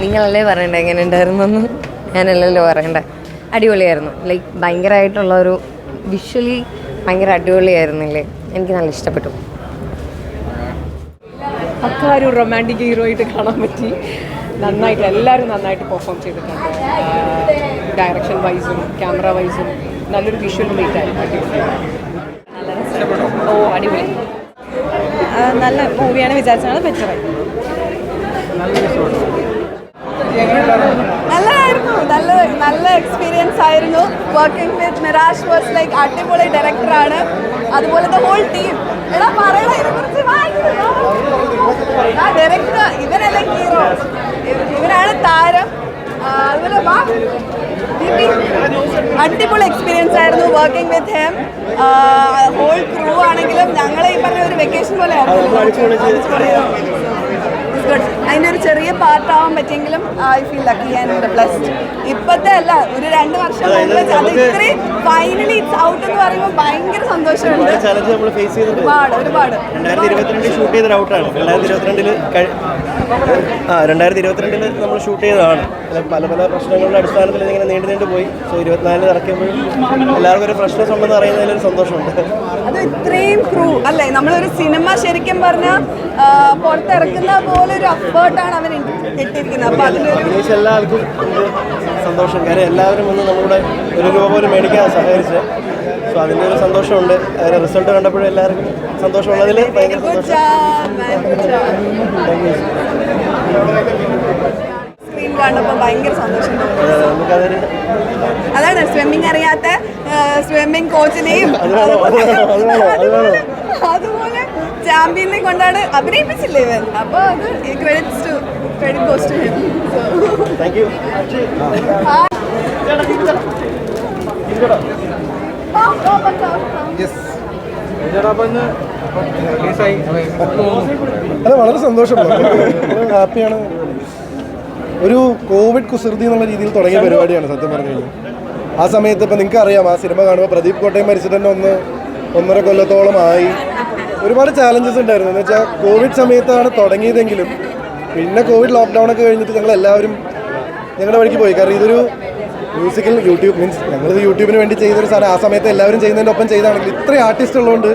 നിങ്ങളല്ലേ പറയണ്ടേ എങ്ങനെ ഉണ്ടായിരുന്നെന്ന് ഞാനല്ലല്ലോ പറയണ്ടേ. അടിപൊളിയായിരുന്നു. ലൈക്ക് ഭയങ്കരമായിട്ടുള്ള ഒരു വിഷ്വലി ഭയങ്കര അടിപൊളിയായിരുന്നില്ലേ? എനിക്ക് നല്ല ഇഷ്ടപ്പെട്ടു. പക്ക ഒരു റൊമാന്റിക് ഹീറോ ആയിട്ട് കാണാൻ പറ്റി. നന്നായിട്ട് എല്ലാവരും നന്നായിട്ട് പെർഫോം ചെയ്തിട്ടുണ്ട്. ഡയറക്ഷൻ വൈസും ക്യാമറ വൈസും നല്ലൊരു വിഷ്വൽ മീറ്റ് ആയിരുന്നു ഓ അടിപൊളി. നല്ല മൂവിയാണ് വിചാരിച്ചാണ് ബെറ്ററായി നല്ലതായിരുന്നു. നല്ല നല്ല എക്സ്പീരിയൻസ് ആയിരുന്നു. Working with Nirash was like അടിപൊളി ഡയറക്ടറാണ് അതുപോലെ ഹോൾ ടീം എടാ പറയണ ഇതിനെക്കുറിച്ച് ഇവനല്ലേ ഹീറോ ഇവരാണ് താരം. അതുപോലെ വാ. അടിപൊളി എക്സ്പീരിയൻസ് ആയിരുന്നു working with hem whole crew ആണെങ്കിലും ഞങ്ങളെ ഈ പറഞ്ഞ ഒരു വെക്കേഷൻ പോലെ ആയിരുന്നു. ഗുഡ് അതിന്റെ ഒരു ചെറിയ പാർട്ടാവാൻ പറ്റിയെങ്കിലും I feel lucky and blessed ഇപ്പോഴത്തെ അല്ല ഒരു രണ്ട് വർഷം മുമ്പ് അത് ഇത്രയും ഫൈനലി ഇറ്റ്സ് ഔട്ട് എന്ന് പറയുമ്പോൾ ഭയങ്കര സന്തോഷമുണ്ട്. ഒരുപാട് ഒരുപാട്. ഷൂട്ട് ചെയ്ത ഔട്ടാണ് രണ്ടായിരത്തി ഇരുപത്തിരണ്ടിൽ ആ രണ്ടായിരത്തി ഇരുപത്തിരണ്ടിൽ നമ്മൾ ഷൂട്ട് ചെയ്തതാണ്. പല പല പ്രശ്നങ്ങളുടെ അടിസ്ഥാനത്തിൽ ഇങ്ങനെ നീണ്ടു നീണ്ടു പോയി. സോ ഇരുപത്തിനാലിന് ഇറക്കിയപ്പോഴും എല്ലാവർക്കും ഒരു ഫ്രഷ്നെസ് ഉണ്ടെന്ന് അറിയുന്നതിൽ ഒരു സന്തോഷമുണ്ട്. അത് ഇത്രയും ക്രൂ അല്ലേ? നമ്മളൊരു സിനിമ ശരിക്കും പറഞ്ഞാൽ പുറത്തിറക്കുന്ന പോലെ ഒരു അഫേർട്ടാണ് അവൻ ഇട്ടിരിക്കുന്നത്. അപ്പോൾ അതിന്റെ എല്ലാവർക്കും സന്തോഷം. കാര്യം എല്ലാവരും ഒന്ന് നമ്മുടെ ഒരു രൂപ പോലും മേടിക്കാൻ സഹകരിച്ച്. സോ അതിന്റെ ഒരു സന്തോഷമുണ്ട്. അതിന്റെ റിസൾട്ട് കണ്ടപ്പോഴും എല്ലാവർക്കും സന്തോഷമുള്ളതിൽ ഭയങ്കര സ്ക്രീൻ കണ്ടപ്പോൾ ഭയങ്കര സന്തോഷം. നമുക്കതൊരു അതാണ് സ്വിമ്മിങ് അറിയാത്ത സ്വിമ്മിങ് കോച്ചിനെയും. അതുപോലെ ചാമ്പ്യനെ കൊണ്ടാണ് അഭിനയിപ്പിച്ചില്ലേ ഇവൻ? അപ്പോൾ അത് credits to credit goes to him അല്ല വളരെ സന്തോഷം. ഹാപ്പിയാണ്. ഒരു കോവിഡ് കുസൃതി എന്നുള്ള രീതിയിൽ തുടങ്ങിയ പരിപാടിയാണ് സത്യം പറഞ്ഞു കഴിഞ്ഞാൽ. ആ സമയത്ത് ഇപ്പം നിങ്ങൾക്ക് അറിയാം ആ സിനിമ കാണുമ്പോൾ പ്രദീപ് കോട്ടയം മരിച്ചിട്ട് തന്നെ ഒന്ന് ഒന്നര കൊല്ലത്തോളം ആയി ഒരുപാട് ചാലഞ്ചസ് ഉണ്ടായിരുന്നു. എന്ന് വെച്ചാൽ കോവിഡ് സമയത്താണ് തുടങ്ങിയതെങ്കിലും പിന്നെ കോവിഡ് ലോക്ക്ഡൗൺ ഒക്കെ കഴിഞ്ഞിട്ട് ഞങ്ങൾ എല്ലാവരും ഞങ്ങളുടെ വഴിക്ക് പോയി. കാരണം ഇതൊരു മ്യൂസിക്കൽ യൂട്യൂബ് മീൻസ് ഞങ്ങളിത് യൂട്യൂബിന് വേണ്ടി ചെയ്തൊരു സാധനം. ആ സമയത്ത് എല്ലാവരും ചെയ്യുന്നതിന്റെ ഒപ്പം ചെയ്താണെങ്കിൽ ഇത്രയും ആർട്ടിസ്റ്റ് ഉള്ളതുകൊണ്ട്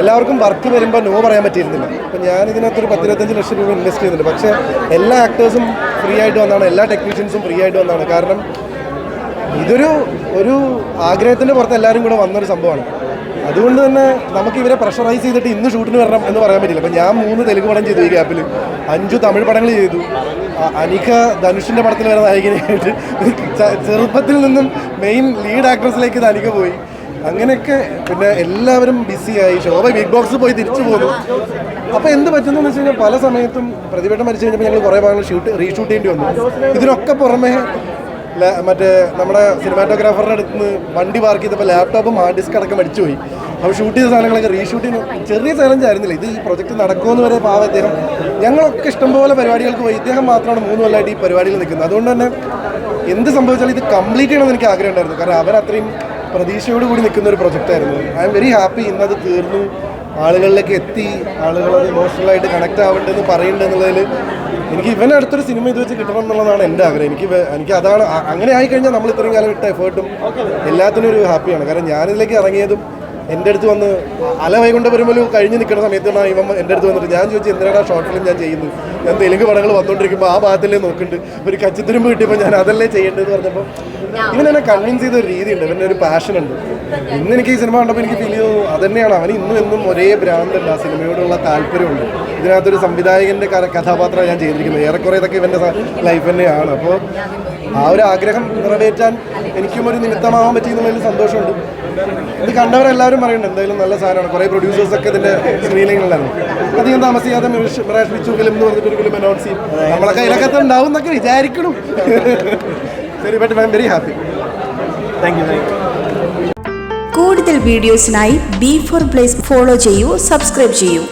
എല്ലാവർക്കും വർക്ക് വരുമ്പോൾ നോ പറയാൻ പറ്റിയിരുന്നില്ല. അപ്പം ഞാൻ ഇതിനകത്തൊരു പത്തിരുപത്തഞ്ച് ലക്ഷം രൂപ ഇൻവെസ്റ്റ് ചെയ്യുന്നുണ്ട്. പക്ഷേ എല്ലാ ആക്ടേഴ്സും ഫ്രീ ആയിട്ട് വന്നാണ്. എല്ലാ ടെക്നീഷ്യൻസും ഫ്രീ ആയിട്ട് വന്നാണ്. കാരണം ഇതൊരു ഒരു ആഗ്രഹത്തിന്റെ പുറത്ത് എല്ലാവരും കൂടെ വന്നൊരു സംഭവമാണ്. അതുകൊണ്ട് തന്നെ നമുക്ക് ഇവരെ പ്രഷറൈസ് ചെയ്തിട്ട് ഇന്ന് ഷൂട്ടിന് വരണം എന്ന് പറയാൻ പറ്റില്ല. അപ്പം ഞാൻ മൂന്ന് തെലുങ്ക് പടം ചെയ്തു ഈ ഗ്യാപ്പിൽ അഞ്ചു തമിഴ് പടങ്ങൾ ചെയ്തു. അനിക ധനുഷിന്റെ പടത്തിൽ വരെ നായകനായിട്ട് ചെറുപ്പത്തിൽ നിന്നും മെയിൻ ലീഡ് ആക്ട്രസിലേക്ക് ഇത് അനിക പോയി. അങ്ങനെയൊക്കെ പിന്നെ എല്ലാവരും ബിസിയായി ശോഭ ബിഗ് ബോക്സ് പോയി തിരിച്ചു പോന്നു. അപ്പോൾ എന്ത് പറ്റുന്നതെന്ന് വെച്ച് കഴിഞ്ഞാൽ പല സമയത്തും പ്രതിവേട്ടം മരിച്ചു കഴിഞ്ഞപ്പോൾ ഞങ്ങൾ കുറേ ഭാഗങ്ങൾ ഷൂട്ട് റീഷൂട്ട് ചെയ്യേണ്ടി വന്നു. ഇതിനൊക്കെ പുറമെ മറ്റേ നമ്മുടെ സിനിമാറ്റോഗ്രാഫറുടെ അടുത്ത് നിന്ന് വണ്ടി പാർക്ക് ചെയ്തപ്പോൾ ലാപ്ടോപ്പും ഹാർഡ് ഡിസ്ക് അടക്കം അടിച്ചുപോയി അപ്പോൾ ഷൂട്ട് ചെയ്ത സാധനങ്ങളൊക്കെ റീഷൂട്ട് ചെറിയ ചലഞ്ച് ആയിരുന്നില്ല. ഇത് ഈ പ്രൊജക്ട് നടക്കുമെന്ന് വരെ പാവം അദ്ദേഹം ഞങ്ങളൊക്കെ ഇഷ്ടംപോലെ പരിപാടികൾക്ക് പോയി. ഇദ്ദേഹം മാത്രമാണ് മൂന്ന് കൊല്ലമായിട്ട് ഈ പരിപാടിയിൽ നിൽക്കുന്നത്. അതുകൊണ്ട് തന്നെ എന്ത് സംഭവിച്ചാലും ഇത് കംപ്ലീറ്റ് ചെയ്യണമെന്ന് എനിക്ക് ആഗ്രഹം ഉണ്ടായിരുന്നു കാരണം അവരത്രയും പ്രതീക്ഷയോടുകൂടി പ്രതീക്ഷയോട് കൂടി നിൽക്കുന്ന ഒരു പ്രൊജക്റ്റായിരുന്നു ഐ എം വെരി ഹാപ്പി ഇന്നത് തീർന്നു. ആളുകളിലേക്ക് എത്തി ആളുകൾ അത് ഇമോഷണലായിട്ട് കണക്ട് ആവട്ടെ ആവേണ്ടതെന്ന് പറയുന്നുണ്ടെന്നുള്ളതിൽ എനിക്ക് ഇവനെ അടുത്തൊരു സിനിമ ഇത് വെച്ച് കിട്ടണം എന്നുള്ളതാണ് എന്റെ ആഗ്രഹം. എനിക്ക് എനിക്ക് അതാണ് അങ്ങനെ ആയിക്കഴിഞ്ഞാൽ നമ്മൾ ഇത്രയും കാലം ഇട്ട എഫേർട്ടും എല്ലാത്തിനും ഒരു ഹാപ്പിയാണ് കാരണം ഞാനിതിലേക്ക് ഇറങ്ങിയതും എന്റെ അടുത്ത് വന്ന് അല വൈകൊണ്ട് വരുമ്പോൾ കഴിഞ്ഞ് നിൽക്കുന്ന സമയത്താണ് ഇവൻ എന്റെ അടുത്ത് വന്നിട്ട് ഞാൻ ചോദിച്ചു എന്തിനാണ് ഷോർട്ട് ഫിലിം ഞാൻ ചെയ്യുന്നത്? ഞാൻ തെലുങ്ക് പടങ്ങൾ വന്നുകൊണ്ടിരിക്കുമ്പോൾ ആ ഭാഗത്തല്ലേ നോക്കുന്നുണ്ട്. ഒരു കച്ചിത്തുരുമ്പ് കിട്ടിയപ്പോൾ ഞാൻ അതല്ലേ ചെയ്യേണ്ടതെന്ന് പറഞ്ഞപ്പോൾ ഇവൻ എന്നെ കൺവിൻസ് ചെയ്ത ഒരു രീതിയുണ്ട് ഇവന്റെ ഒരു പാഷൻ ഉണ്ട്. ഇന്ന് എനിക്ക് ഈ സിനിമ കണ്ടപ്പോൾ എനിക്ക് ഫീൽ ചെയ്തു അതന്നെയാണ്. അവൻ ഇന്നും എന്നും ഒരേ ഭ്രാന്തല്ല സിനിമയോടുള്ള താല്പര്യമുണ്ട്. ഇതിനകത്തൊരു സംവിധായകന്റെ കഥാപാത്രമാണ് ഞാൻ ചെയ്തിരിക്കുന്നത്. ഏറെക്കുറെ ഇതൊക്കെ ഇവന്റെ ലൈഫ് തന്നെയാണ്. അപ്പോൾ ആ ഒരു ആഗ്രഹം നിറവേറ്റാൻ എനിക്കും ഒരു നിമിത്തമാവാൻ പറ്റിയെന്നുള്ളതിൽ സന്തോഷമുണ്ട്. ഇത് കണ്ടവരെല്ലാവരും പറയുന്നുണ്ട് എന്തായാലും നല്ല സാധനമാണ്. കുറേ പ്രൊഡ്യൂസേഴ്സൊക്കെ ഇതിന്റെ സ്ക്രീനിങ്ങിലായിരുന്നു അധികം താമസിയാതെ മിറാഷ് ബിച്ചു ഫിലിം എന്ന് പറഞ്ഞിട്ട് ഒരു ഫിലിം അനൗൺസ് ചെയ്യും. നമ്മളൊക്കെ ഇതിനകത്ത് ഉണ്ടാവും എന്നൊക്കെ വിചാരിക്കണം. ശരി but I'm very happy thank you കൂടുതൽ വീഡിയോസിനായി ബി ഫോർ പ്ലേസ് ഫോളോ ചെയ്യൂ സബ്സ്ക്രൈബ് ചെയ്യൂ.